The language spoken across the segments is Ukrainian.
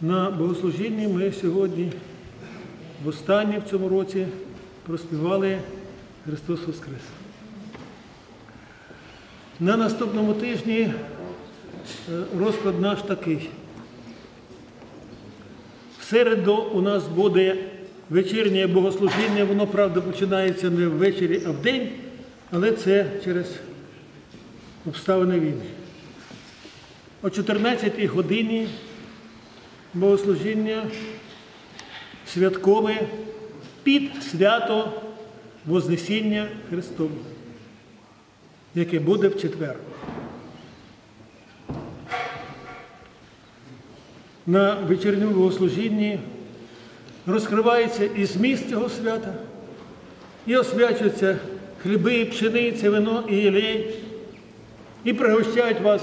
На богослужінні ми сьогодні, в останнє в цьому році, проспівали Христос Воскрес. На наступному тижні е, розклад наш такий. В середу у нас буде вечірнє богослужіння, воно, правда, починається не ввечері, а вдень, але це через обставини війни. О 14 годині богослужіння святкове під свято Вознесіння Христового, яке буде в четвер. На вечірньому богослужінні розкривається і зміст цього свята, і освячуються хліби, пшениця, вино і єлей, і пригощають вас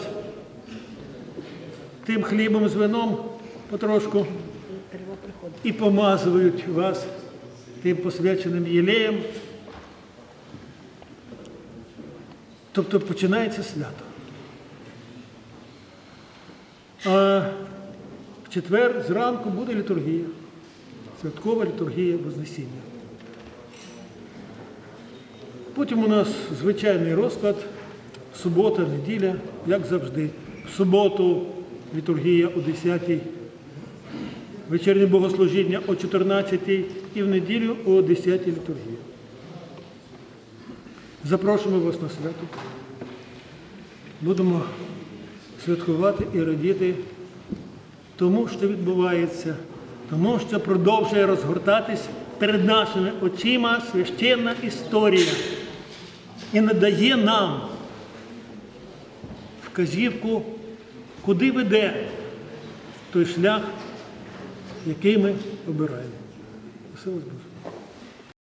тим хлібом з вином потрошку і помазують вас тим посвяченим єлеєм. Тобто починається свято. А в четвер зранку буде літургія, святкова літургія Вознесіння. Потім у нас звичайний розклад, субота, неділя, як завжди. В суботу літургія о 10-й, вечірнє богослужіння о 14-й і в неділю о 10-й літургія. Запрошуємо вас на свято. Будемо святкувати і радіти тому, що відбувається, тому що продовжує розгортатись перед нашими очима священна історія і надає нам вказівку, куди веде той шлях, який ми обираємо. Весело Боже.